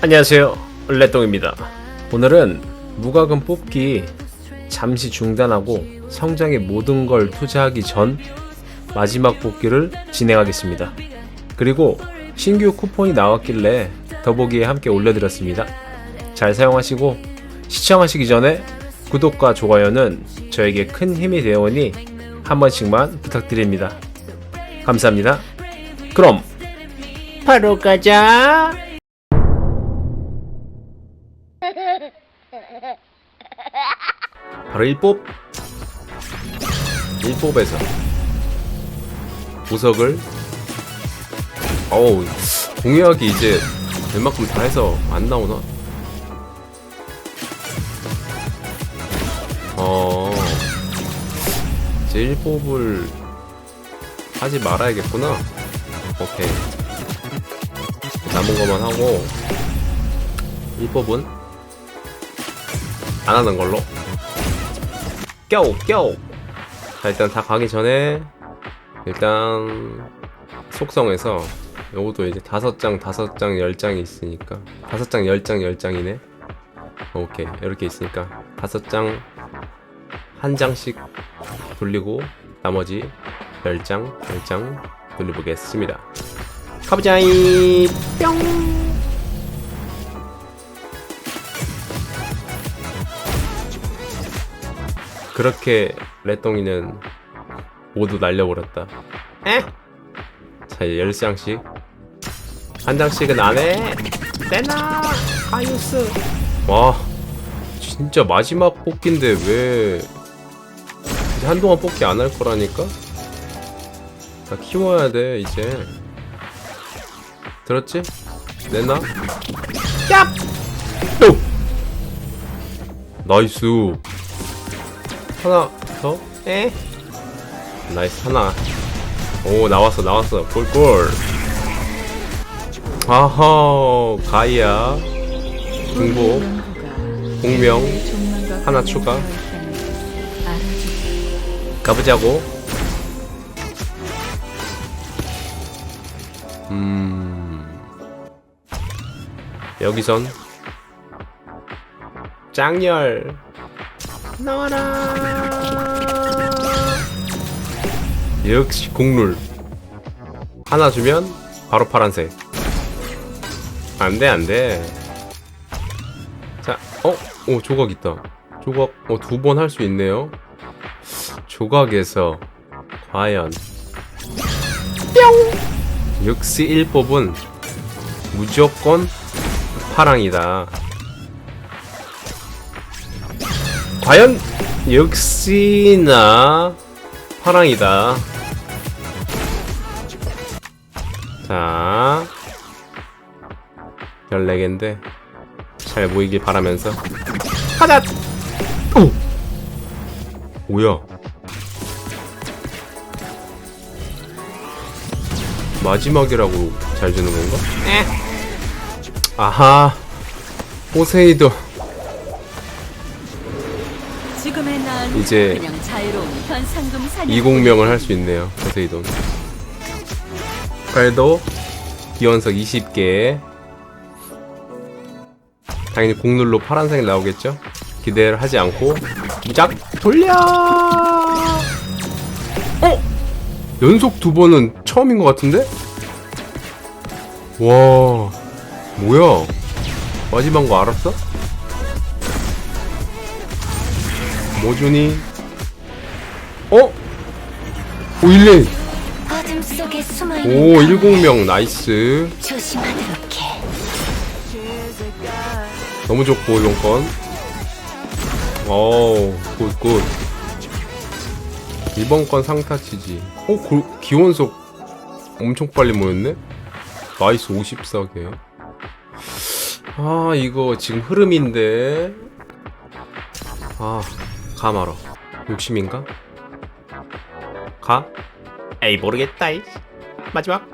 안녕하세요. 레똥입니다. 오늘은 무과금 뽑기 잠시 중단하고 성장의 모든 걸 투자하기 전 마지막 뽑기를 진행하겠습니다. 그리고 신규 쿠폰이 나왔길래 더보기에 함께 올려드렸습니다. 잘 사용하시고 시청하시기 전에 구독과 좋아요는 저에게 큰 힘이 되어오니 한 번씩만 부탁드립니다. 감사합니다. 그럼 바로 가자 바로 1뽑 1뽑에서 보석을. 어우 공유하기 이제 될 만큼 다 해서 안 나오나? 어. 이제 1뽑을 하지 말아야겠구나. 오케이. 남은 것만 하고. 1뽑은 안 하는 걸로 껴! 껴! 자 일단 다 가기 전에 일단 속성에서 요것도 이제 다섯 장 다섯 장 열 장이 있으니까. 다섯 장 열장 열 장이네. 오케이. 이렇게 있으니까 다섯 장 한 장씩 돌리고 나머지 열장 열장 돌려보겠습니다. 가보자이. 뿅 그렇게 레똥이는 모두 날려버렸다. 에? 자, 이제 10장씩. 한 장씩은 안 해. 내놔! 가이오스! 와, 진짜 마지막 뽑기인데 왜. 이제 한동안 뽑기 안 할 거라니까? 나 키워야 돼, 이제. 들었지? 내놔? 얍! 오! 나이스. 하나 더? 에? 나이스 하나. 오 나왔어 나왔어. 꿀꿀 아하 가이아 중복 공명. 하나 추가. 가보자고. 음. 여기선. 짱열 나와라. 역시 국룰. 하나 주면 바로 파란색. 안돼 안돼. 자 어? 오 조각 있다. 조각 어 두 번 할 수 있네요. 조각에서 과연. 뿅! 역시 1법은 무조건 파랑이다 과연 역시나 파랑이다. 자, 14개인데 잘 보이길 바라면서 가자! 오! 뭐야? 마지막이라고 잘 주는 건가? 아하, 포세이도 이제 20명을 할 수 있네요. 포세이돈. 팔도 기원석 20개. 당연히 공룰로 파란색 나오겠죠? 기대를 하지 않고 무작 돌려. 어? 연속 두 번은 처음인 것 같은데? 와, 뭐야? 마지막 거 알았어? 모준이 어? 오 1레 어둠 속에 숨어 오 10명 나이스 조심하도록 해. 너무 좋고 이번 건 어우 굿 굿 이번 건 상타치지 어? 고, 기원석 엄청 빨리 모였네? 나이스 54개 아 이거 지금 흐름인데 아 가 말어 욕심인가? 가? 에이 모르겠다 이. 마지막.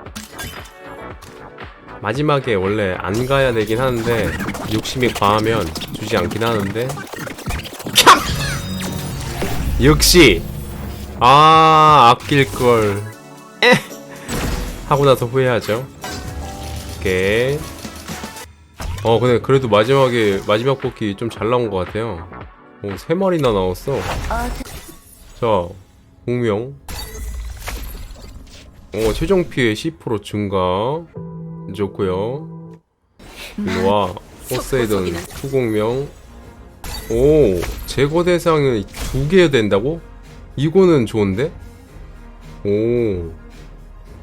마지막에 원래 안 가야 되긴 하는데 욕심이 과하면 주지 않긴 하는데. 캬! 역시! 아 아낄 걸. 하고 나서 후회하죠. 오케이. 어 근데 그래도 마지막에 마지막 뽑기 좀 잘 나온 것 같아요 오 세 마리나 나왔어. 자 공명. 오 최종 피해 10% 증가 좋고요. 일로와. 포세이돈 후공명. 오 제거 대상은 두개 된다고? 이거는 좋은데? 오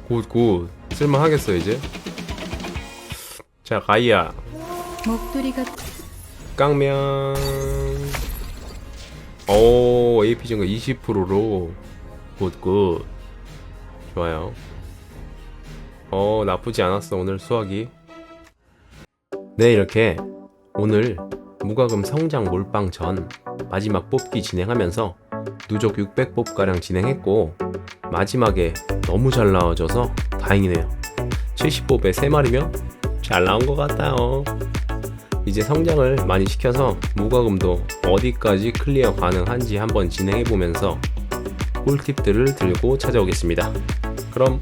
굿 굿. 쓸만하겠어 이제. 자 가이아. 목도리가 깡면 오 AP 증가 20%로. 굿굿. 좋아요. 어 나쁘지 않았어 오늘 수학이. 네 이렇게 오늘 무과금 성장 몰빵 전 마지막 뽑기 진행하면서 누적 600뽑가량 진행했고 마지막에 너무 잘 나와줘서 다행이네요. 70뽑에 3마리면 잘 나온 것 같아요 이제 성장을 많이 시켜서 무과금도 어디까지 클리어 가능한지 한번 진행해 보면서 꿀팁들을 들고 찾아오겠습니다. 그럼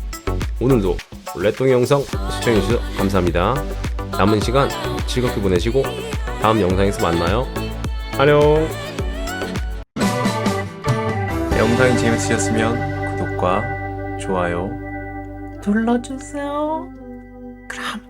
오늘도 레똥 영상 시청해주셔서 감사합니다. 남은 시간 즐겁게 보내시고 다음 영상에서 만나요. 안녕. 영상이 재밌으셨으면 구독과 좋아요 눌러주세요. 그럼